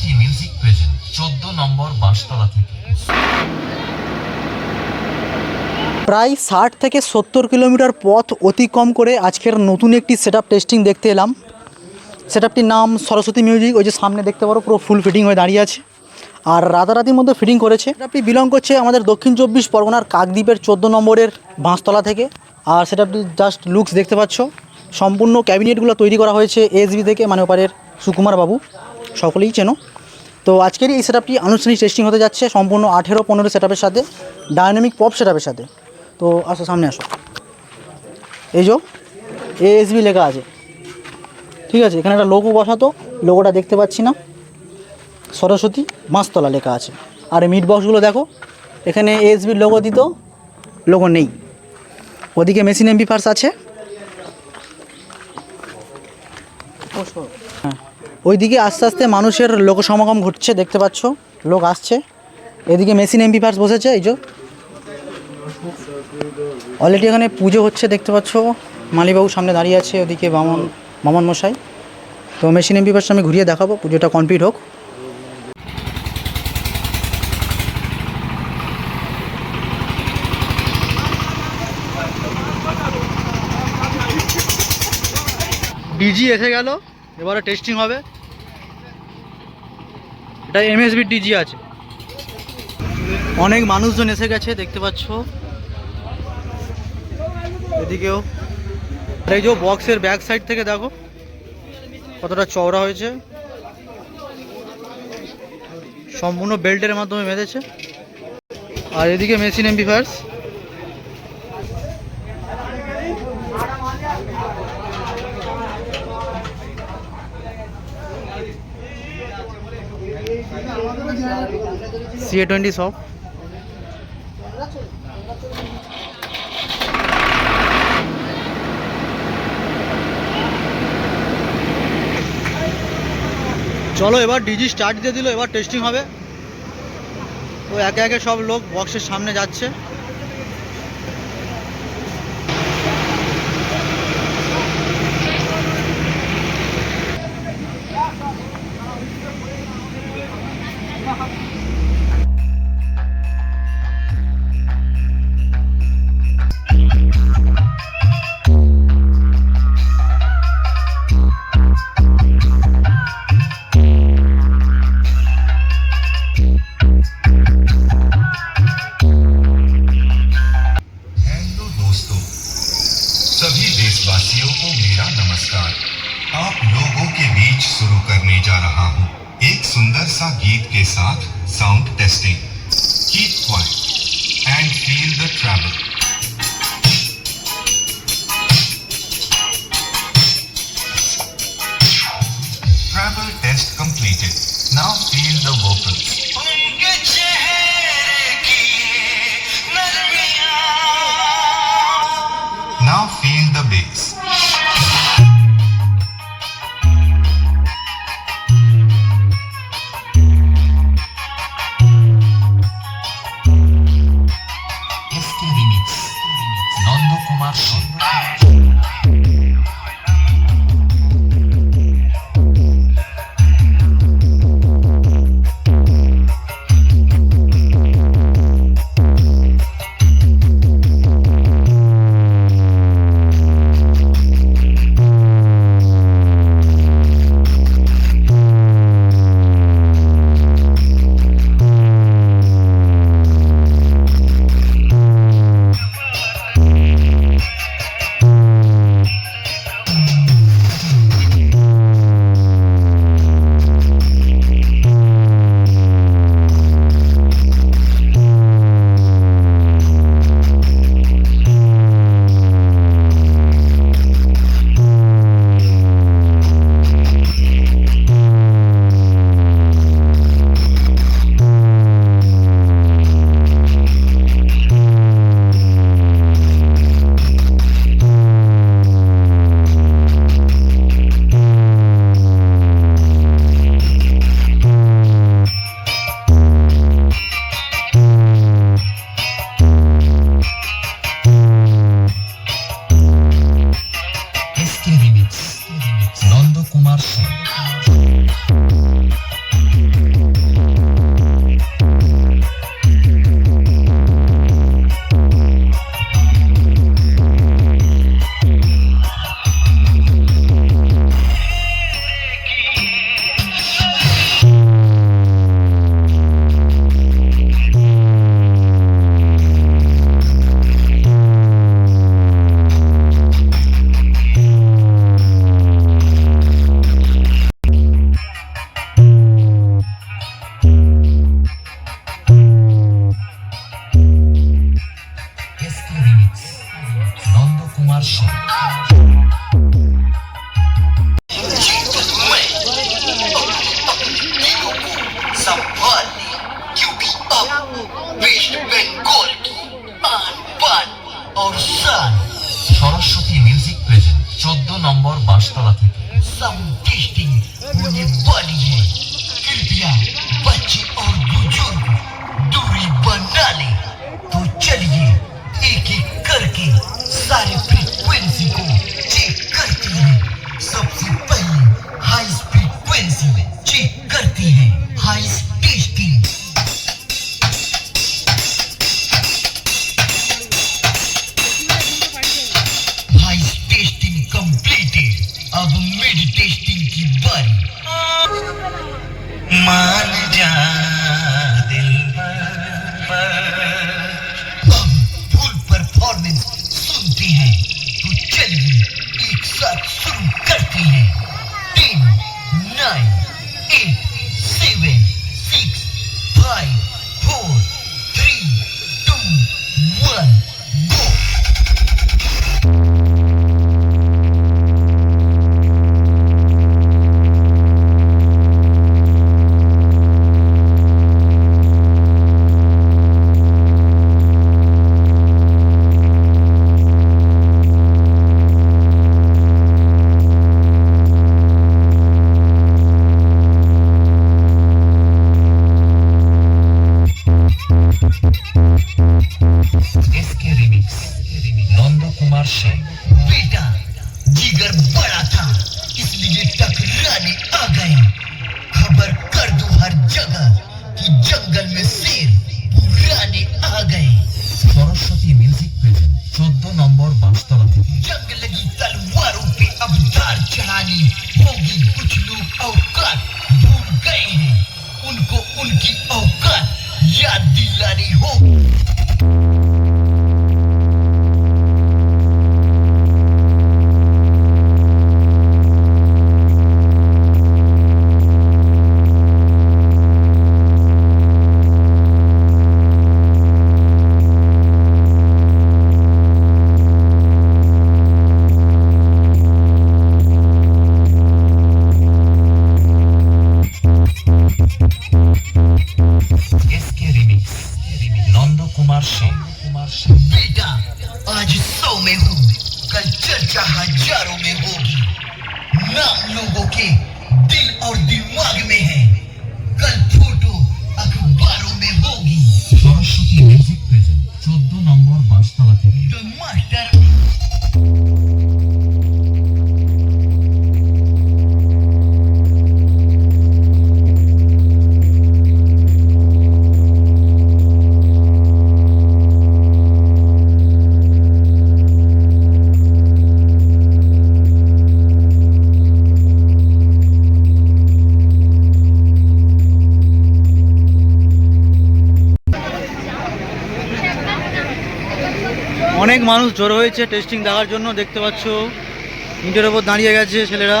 Saraswati music present, চোদ্দ নম্বর বাঁশতলা থেকে। প্রায় ষাট থেকে সত্তর কিলোমিটার পথ অতিক্রম করে আজকের নতুন একটি সেট টেস্টিং দেখতে এলাম। সেট নাম সরস্বতী মিউজিক ওই যে সামনে দেখতে পারো, পুরো ফুল ফিটিং হয়ে দাঁড়িয়ে আছে। আর রাতারাতির মধ্যে ফিটিং করেছে। সেটআপটি বিলং করছে আমাদের দক্ষিণ চব্বিশ পরগনার কাকদ্বীপের চোদ্দ নম্বরের বাঁশতলা থেকে। আর সেটআপটি জাস্ট লুকস দেখতে পাচ্ছ। সম্পূর্ণ ক্যাবিনেটগুলো তৈরি করা হয়েছে এসবি থেকে মানে ওপারের সুকুমার বাবু। সকলেই চেনো। তো আজকের এই সেটআপটি আনুষ্ঠানিক টেস্টিং হতে যাচ্ছে সম্পূর্ণ আঠেরো পনেরো সেটআপের সাথে ডায়নামিক পপ সেটআপের সাথে। তো আসো সামনে আসো। এই যে এএসবি লেখা আছে। ঠিক আছে এখানে একটা লোগো বসাতো লোগোটা দেখতে পাচ্ছি না। সরস্বতী মাছতলা লেখা আছে। আর মিট বক্সগুলো দেখো এখানে এএসবির লোগো দিত লোগো নেই। ওদিকে মেশিন এমবি ফার্স আছে। হ্যাঁ। ওইদিকে আস্তে আস্তে মানুষের লোক সমাগম ঘটছে, দেখতে পাচ্ছ? লোক আসছে। এদিকে মেশিন এমপি পার্স বসেছে, এই যে। অলরেডি এখানে পুজো হচ্ছে, দেখতে পাচ্ছ? মালিবাবু সামনে দাঁড়িয়ে আছে, ওদিকে বামন বামন মশাই। তো মেশিন এমপি পার্স আমি ঘুরিয়ে দেখাবো, পুজোটা কমপ্লিট হোক। ডিজি এসে গেল। এবারে টেস্টিং হবে। এটা এমএসবি ডিজি আছে। অনেক মানুষজন এসে গেছে, দেখতে পাচ্ছ। এদিকেও। এই যে বক্সের ব্যাক সাইড থেকে দেখো, কতটা চওড়া হয়েছে। সম্পূর্ণ বেল্টের মাধ্যমে বেঁধেছে আর এদিকে মেশিন এমবিফায়ার্স সিএ টোয়েন্টি সব চলো, এবার ডিজি স্টার্ট দিয়ে দিল, এবার টেস্টিং হবে। ও একে একে সব লোক বক্সের সামনে যাচ্ছে। दोस्तों सभी देशवासियों को मेरा नमस्कार आप लोगों के बीच शुरू करने जा रहा हूँ एक सुंदर सा गीत के साथ sound testing keep quiet and feel the travel Travel test completed. Now feel the vocals. com Marcinho. मान जा दिल हम फुल परफॉर्मेंस सुनती हैं तो चलिए एक साथ शुरू करती हैं। Ten nine eight Nanda Kumar Sen बेटा जिगर बड़ा था इसलिए टकराने आ गए खबर कर दो हर जगह कि जंगल में शेर पुराने आ गए সরস্বতী মিউজিক প্রেজেন্ট চোদ্দ নম্বর বাসতলা থেকে जंग लगी तलवारों पे अब धार चढ़ानी होगी कुछ लोग औकात भूल गए हैं उनको उनकी औकात याद दिलानी होगी ज़्यादा चर्चा हज़ारों में होगी। नाम लोगों के दिल और दिमाग में है। कल फ़ोटो अखबारों में होगी। सरस्वती म्यूज़िक प्रेजेंट चौदह नंबर बासतला থেকে The অনেক মানুষ জড়ো হয়েছে টেস্টিং দেখার জন্য দেখতে পাচ্ছ। ইটের ওপর দাঁড়িয়ে গেছে ছেলেরা।